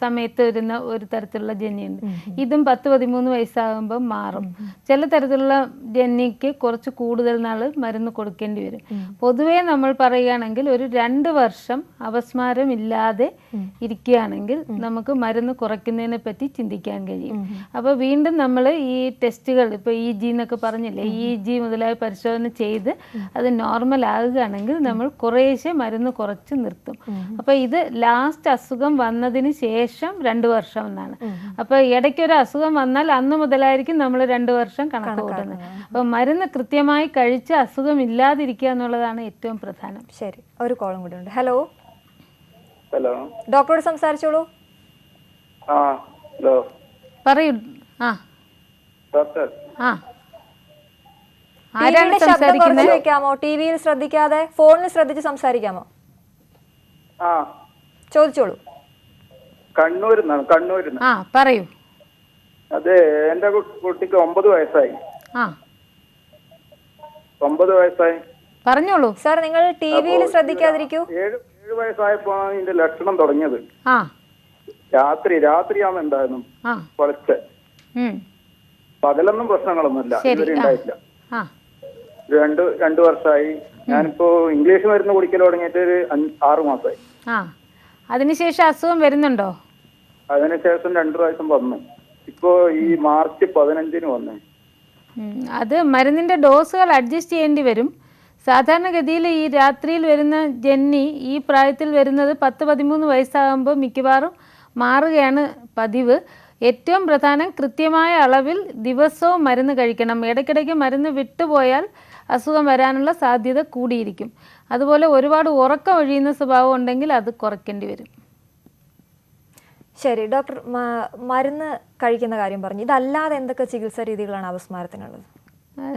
സമയത്ത് വരുന്ന ഒരു തരത്തിലുള്ള ജെന്നിയുണ്ട് ഇതും പത്ത് പതിമൂന്ന് വയസ്സാകുമ്പോൾ മാറും. ചില തരത്തിലുള്ള ജന്യക്ക് കുറച്ച് കൂടുതൽ നാൾ മരുന്ന് കൊടുക്കേണ്ടി വരും. പൊതുവേ നമ്മൾ പറയുകയാണെങ്കിൽ ഒരു രണ്ട് വർഷം അപസ്മാരം ഇല്ലാതെ ഇരിക്കുകയാണെങ്കിൽ നമുക്ക് മരുന്ന് കുറയ്ക്കുന്നതിനെ പറ്റി ചിന്തിക്കാൻ കഴിയും. അപ്പോൾ വീണ്ടും നമ്മൾ ഈ ടെസ്റ്റുകൾ ഇപ്പോൾ ഇ ജി എന്നൊക്കെ പറഞ്ഞില്ലേ ഇ ജി മുതലായ പരിശോധന ചെയ്ത് അത് നോർമൽ ആകുകയാണെങ്കിൽ നമ്മൾ കുറേശ്ശെ മരുന്ന് കുറച്ച് നിർത്തും. അപ്പോൾ ഇത് ലാസ്റ്റ് അസുഖം വന്നതിന് ശേഷം രണ്ട് വർഷം എന്നാണ്. അപ്പോൾ ഇടയ്ക്ക് ഒരു അസുഖം വന്നാൽ അന്ന് മുതലായിരിക്കും നമ്മൾ രണ്ട് വർഷം കണക്ക് കൂട്ടുന്നത്. അപ്പോൾ മരുന്ന് കൃത്യമായി കഴിച്ച് അസുഖം ഇല്ലാതിരിക്കുക എന്നുള്ളതാണ് ഏറ്റവും പ്രധാനം. ശരി. ഒരു കോളും കൂടി ഉണ്ട്. ഹലോ? ഹലോ? ഡോക്ടറോട് സംസാരിച്ചോളൂ. ആ ഹലോ? പറയൂ. ആ. ഡോക്ടർ. ആ. ആരാണ് ടിവിയുടെ ശബ്ദം സംസാരിക്കുന്നത്? വെക്കാമോ ടി വിയിൽ ശ്രദ്ധിക്കാതെ ഫോണിൽ ശ്രദ്ധിച്ച് സംസാരിക്കാമോ? ആ. ചോദിച്ചോളൂ. കണ്ണൂരിൽ നിന്നാണ് കണ്ണൂരിൽ നിന്ന്. ആ പറയൂ. അതെ എന്റെ കുട്ടിക്ക് ഒമ്പത് വയസ്സായി. ആ. ഒമ്പത് വയസ്സായി. പറഞ്ഞോളൂ. സാർ നിങ്ങൾ ടി വിയിൽ ശ്രദ്ധിക്കാതിരിക്കൂ. ഏഴ് ഏഴ് വയസ്സായപ്പോഴാണ് ഇതിന്റെ ലക്ഷണം തുടങ്ങിയത്. ആ. രാത്രി രാത്രിയാണ് ഉണ്ടായിരുന്നു ആ. കുറച്ച് ഉം. പകലൊന്നും പ്രശ്നങ്ങളൊന്നുമില്ല. ശരി. ഇതുവരെ ആ. ഉണ്ടായിട്ടില്ല. ആ. രണ്ട് രണ്ട് വർഷമായി. ഞാനിപ്പോ ഇംഗ്ലീഷ് മരുന്ന് കുടിക്കൽ തുടങ്ങിയിട്ട് ഒരു അഞ്ച് ആറ് മാസമായി. ആ. അതിനുശേഷം അസുഖം വരുന്നുണ്ടോ? അതിനുശേഷം രണ്ടു പ്രാവശ്യം വന്നു. ഇപ്പോ ഈ മാർച്ച് പതിനഞ്ചിന് വന്നു. അത് മരുന്നിന്റെ ഡോസുകൾ അഡ്ജസ്റ്റ് ചെയ്യേണ്ടി വരും. സാധാരണഗതിയിൽ ഈ രാത്രിയിൽ വരുന്ന ജന്നി ഈ പ്രായത്തിൽ വരുന്നത് പത്ത് പതിമൂന്ന് വയസ്സാകുമ്പോൾ മിക്കവാറും മാറുകയാണ് പതിവ്. ഏറ്റവും പ്രധാനം കൃത്യമായ അളവിൽ ദിവസവും മരുന്ന് കഴിക്കണം. ഇടയ്ക്കിടയ്ക്ക് മരുന്ന് വിട്ടുപോയാൽ അസുഖം വരാനുള്ള സാധ്യത കൂടിയിരിക്കും. അതുപോലെ ഒരുപാട് ഉറക്കം ഒഴിയുന്ന സ്വഭാവം ഉണ്ടെങ്കിൽ അത് കുറയ്ക്കേണ്ടി വരും. ശരി ഡോക്ടർ മരുന്ന് കഴിക്കുന്ന കാര്യം പറഞ്ഞു. ഇതല്ലാതെ എന്തൊക്കെ ചികിത്സാ രീതികളാണ് അപസ്മാരത്തിനുള്ളത്?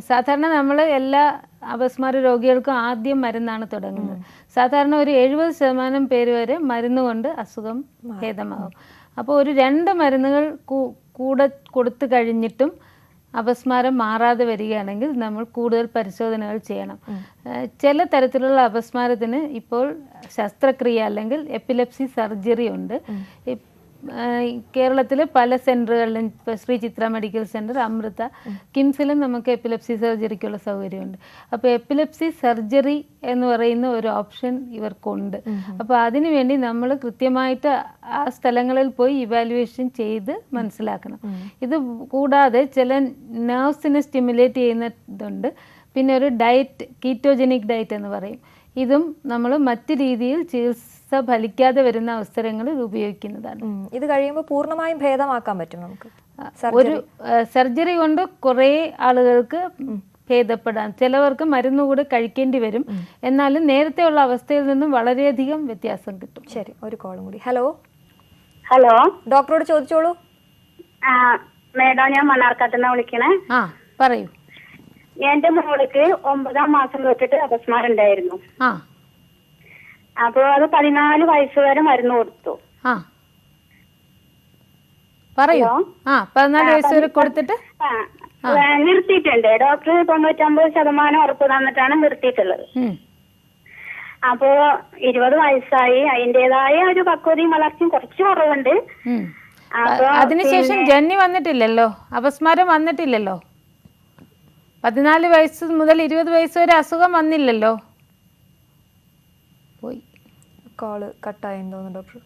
സാധാരണ നമ്മൾ എല്ലാ അപസ്മാര രോഗികൾക്കും ആദ്യം മരുന്നാണ് തുടങ്ങുന്നത്. സാധാരണ ഒരു എഴുപത് ശതമാനം പേര് വരെ മരുന്ന് കൊണ്ട് അസുഖം ഭേദമാകും. അപ്പോൾ ഒരു രണ്ട് മരുന്നുകൾ കൂടെ കൊടുത്തു കഴിഞ്ഞിട്ടും അപസ്മാരം മാറാതെ വരികയാണെങ്കിൽ നമ്മൾ കൂടുതൽ പരിശോധനകൾ ചെയ്യണം. ചില തരത്തിലുള്ള അപസ്മാരത്തിന് ഇപ്പോൾ ശസ്ത്രക്രിയ അല്ലെങ്കിൽ എപ്പിലെപ്സി സർജറി ഉണ്ട്. കേരളത്തിൽ പല സെന്ററുകളിലും ഇപ്പോൾ ശ്രീ ചിത്ര മെഡിക്കൽ സെന്റർ അമൃത കിംസിലും നമുക്ക് എപ്പിലെപ്സി സർജറിക്കുള്ള സൗകര്യമുണ്ട്. അപ്പോൾ എപ്പിലെപ്സി സർജറി എന്ന് പറയുന്ന ഒരു ഓപ്ഷൻ ഇവർക്കുണ്ട്. അപ്പോൾ അതിനുവേണ്ടി നമ്മൾ കൃത്യമായിട്ട് ആ സ്ഥലങ്ങളിൽ പോയി ഇവാലുവേഷൻ ചെയ്ത് മനസ്സിലാക്കണം. ഇത് കൂടാതെ ചില നേഴ്സിനെ സ്റ്റിമുലേറ്റ് ചെയ്യുന്ന ഇതുണ്ട്. പിന്നെ ഒരു ഡയറ്റ് കീറ്റോജനിക് ഡയറ്റ് എന്ന് പറയും. ഇതും നമ്മൾ മറ്റ് രീതിയിൽ ചികിത്സ ഫലിക്കാതെ വരുന്ന അവസരങ്ങൾ ഇത് ഉപയോഗിക്കുന്നതാണ്. ഇത് കഴിയുമ്പോൾ പൂർണമായും ഭേദമാക്കാൻ പറ്റും നമുക്ക്. ഒരു സർജറി കൊണ്ട് കുറേ ആളുകൾക്ക് ഭേദപ്പെടാം. ചിലവർക്ക് മരുന്ന് കൂടെ കഴിക്കേണ്ടി വരും. എന്നാലും നേരത്തെ ഉള്ള അവസ്ഥയിൽ നിന്നും വളരെയധികം വ്യത്യാസം കിട്ടും. ശരി ഒരു കോളും കൂടി. ഹലോ? ഹലോ? ഡോക്ടറോട് ചോദിച്ചോളൂ. മേഡം ഞാൻ മണ്ണാർക്കാട്ടുന്ന വിളിക്കണേ. ആ പറയൂ. എന്റെ മോൾക്ക് ഒമ്പതാം മാസം തൊട്ടിട്ട് അപസ്മാരം ഉണ്ടായിരുന്നു. ആ. അപ്പൊ അത് പതിനാല് വയസ്സ് വരെ മരുന്ന് കൊടുത്തു. ആ. പറയൂ. ആ പതിനാല് വയസ്സ് വരെ കൊടുത്തിട്ട്? നിർത്തിയിട്ടുണ്ട്. ഡോക്ടർ തൊണ്ണൂറ്റമ്പത് ശതമാനം ഉറപ്പ് തന്നിട്ടാണ് നിർത്തിയിട്ടുള്ളത്. അപ്പോ ഇരുപത് വയസ്സായി. അതിന്റേതായ ഒരു പക്വതയും വളർച്ചയും കുറച്ച് കുറവുണ്ട്. അതിനുശേഷം ജന്നി വന്നിട്ടില്ലല്ലോ? അപസ്മാരം വന്നിട്ടില്ലല്ലോ? പതിനാല് വയസ്സ് മുതൽ ഇരുപത് വയസ്സ് വരെ അസുഖം വന്നില്ലല്ലോ? കോൾ കട്ടായെന്ന് തോന്നുന്നു ഡോക്ടർ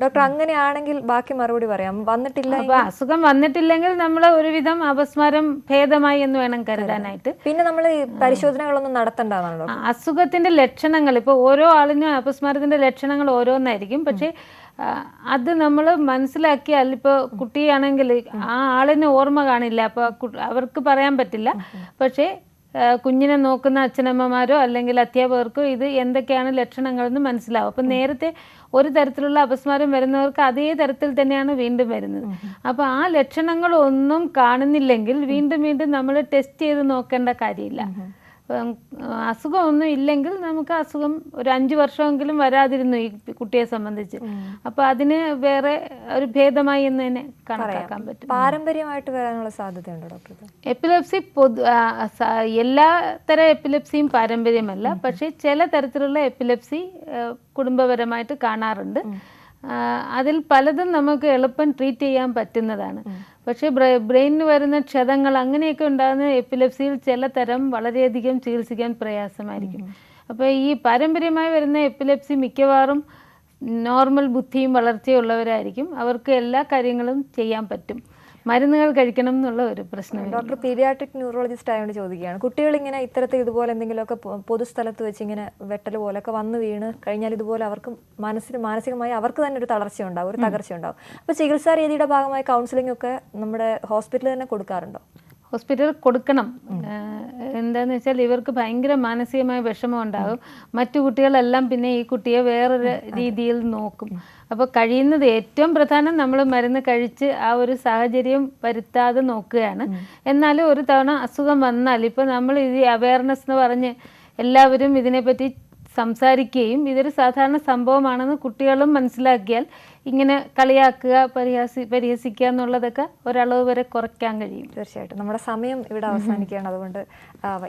ഡോക്ടർ അങ്ങനെയാണെങ്കിൽ ബാക്കി മറുപടി പറയാം. വന്നിട്ടില്ല അപ്പൊ അസുഖം വന്നിട്ടില്ലെങ്കിൽ നമ്മൾ ഒരുവിധം അപസ്മാരം ഭേദമായി എന്ന് വേണം കരുതാനായിട്ട്. പിന്നെ നമ്മൾ പരിശോധനകളൊന്നും നടത്തണ്ടെന്നാണ് ഡോക്ടർ അസുഖത്തിന്റെ ലക്ഷണങ്ങൾ ഇപ്പോൾ ഓരോ ആളിനും അപസ്മാരത്തിന്റെ ലക്ഷണങ്ങൾ ഓരോന്നായിരിക്കും. പക്ഷേ അത് നമ്മൾ മനസ്സിലാക്കിയാൽ ഇപ്പോൾ കുട്ടിയാണെങ്കിൽ ആ ആളിന് ഓർമ്മ കാണില്ല. അപ്പോൾ അവർക്ക് പറയാൻ പറ്റില്ല. പക്ഷേ കുഞ്ഞിനെ നോക്കുന്ന അച്ഛനമ്മമാരോ അല്ലെങ്കിൽ അധ്യാപകർക്കോ ഇത് എന്തൊക്കെയാണ് ലക്ഷണങ്ങളെന്ന് മനസ്സിലാവും. അപ്പം നേരത്തെ ഒരു തരത്തിലുള്ള അപസ്മാരം വരുന്നവർക്ക് അതേ തരത്തിൽ തന്നെയാണ് വീണ്ടും വരുന്നത്. അപ്പോൾ ആ ലക്ഷണങ്ങളൊന്നും കാണുന്നില്ലെങ്കിൽ വീണ്ടും വീണ്ടും നമ്മൾ ടെസ്റ്റ് ചെയ്ത് നോക്കേണ്ട കാര്യമില്ല. അസുഖമൊന്നും ഇല്ലെങ്കിൽ നമുക്ക് അസുഖം ഒരു അഞ്ച് വർഷമെങ്കിലും വരാതിരുന്നു ഈ കുട്ടിയെ സംബന്ധിച്ച്. അപ്പോൾ അതിന് വേറെ ഒരു ഭേദമായി എന്ന് തന്നെ കണക്കാക്കാൻ പറ്റും. പാരമ്പര്യമായിട്ട് വരാനുള്ള സാധ്യതയുണ്ടോ ഡോക്ടർ എപ്പിലെപ്സി പൊതു എല്ലാ തരം എപ്പിലെപ്സിയും പാരമ്പര്യമല്ല. പക്ഷേ ചില തരത്തിലുള്ള എപ്പിലെപ്സി കുടുംബപരമായിട്ട് കാണാറുണ്ട്. അതിൽ പലതും നമുക്ക് എളുപ്പം ട്രീറ്റ് ചെയ്യാൻ പറ്റുന്നതാണ്. പക്ഷേ ബ്രെയിനിന് വരുന്ന ക്ഷതങ്ങൾ അങ്ങനെയൊക്കെ ഉണ്ടാകുന്ന എപ്പിലെപ്സിയിൽ ചില തരം വളരെയധികം ചികിത്സിക്കാൻ പ്രയാസമായിരിക്കും. അപ്പോൾ ഈ പാരമ്പര്യമായി വരുന്ന എപ്പിലെപ്സി മിക്കവാറും നോർമൽ ബുദ്ധിയും വളർച്ചയും ഉള്ളവരായിരിക്കും അവർക്ക് എല്ലാ കാര്യങ്ങളും ചെയ്യാൻ പറ്റും. മരുന്നുകൾ കഴിക്കണം എന്നുള്ള ഒരു പ്രശ്നം ഡോക്ടർ പീഡിയാട്രിക് ന്യൂറോളജിസ്റ്റ് ആയതുകൊണ്ട് ചോദിക്കുകയാണ്. കുട്ടികൾ ഇങ്ങനെ ഇത്തരത്തിൽ ഇതുപോലെ എന്തെങ്കിലുമൊക്കെ പൊതുസ്ഥലത്ത് വെച്ച് ഇങ്ങനെ വെട്ടൽ പോലൊക്കെ വന്ന് വീണ് കഴിഞ്ഞാൽ ഇതുപോലെ അവർക്ക് മനസ്സിന് മാനസികമായി അവർക്ക് തന്നെ ഒരു തളർച്ച ഉണ്ടാവും ഒരു തകർച്ച ഉണ്ടാവും. അപ്പോൾ ചികിത്സാ രീതിയുടെ ഭാഗമായി കൗൺസിലിംഗ് ഒക്കെ നമ്മുടെ ഹോസ്പിറ്റലിൽ തന്നെ കൊടുക്കാറുണ്ടോ? ഹോസ്പിറ്റലിൽ കൊടുക്കണം. എന്താണെന്ന് എന്താന്ന് വെച്ചാൽ ഇവർക്ക് ഭയങ്കര മാനസികമായ വിഷമം ഉണ്ടാകും. മറ്റു കുട്ടികളെല്ലാം പിന്നെ ഈ കുട്ടിയെ വേറൊരു രീതിയിൽ നോക്കും. അപ്പോൾ കഴിയുന്നത് ഏറ്റവും പ്രധാനം നമ്മൾ മരുന്ന് കഴിച്ച് ആ ഒരു സാഹചര്യം വരുത്താതെ നോക്കുകയാണ്. എന്നാലും ഒരു തവണ അസുഖം വന്നാൽ ഇപ്പോൾ നമ്മൾ ഇത് അവയർനെസ് എന്ന് പറഞ്ഞ് എല്ലാവരും ഇതിനെപ്പറ്റി സംസാരിക്കുകയും ഇതൊരു സാധാരണ സംഭവമാണെന്ന് കുട്ടികളും മനസ്സിലാക്കിയാൽ ഇങ്ങനെ കളിയാക്കുക പരിഹാസി പരിഹസിക്കുക എന്നുള്ളതൊക്കെ ഒരളവ് വരെ കുറയ്ക്കാൻ കഴിയും. തീർച്ചയായിട്ടും. നമ്മുടെ സമയം ഇവിടെ അവസാനിക്കുകയാണ്. അതുകൊണ്ട്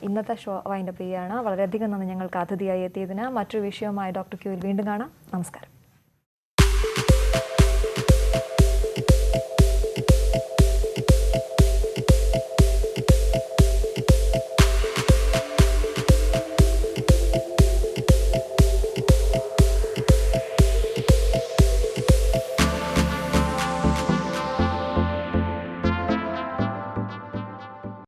ഇന്നത്തെ ഷോ വൈൻഡപ്പ് ചെയ്യുകയാണ് വളരെയധികം നന്ദി ഞങ്ങൾക്ക് അതിഥിയായി എത്തിയതിന്. മറ്റൊരു വിഷയവുമായി ഡോക്ടർ ക്യൂവിൽ വീണ്ടും കാണാം. നമസ്കാരം.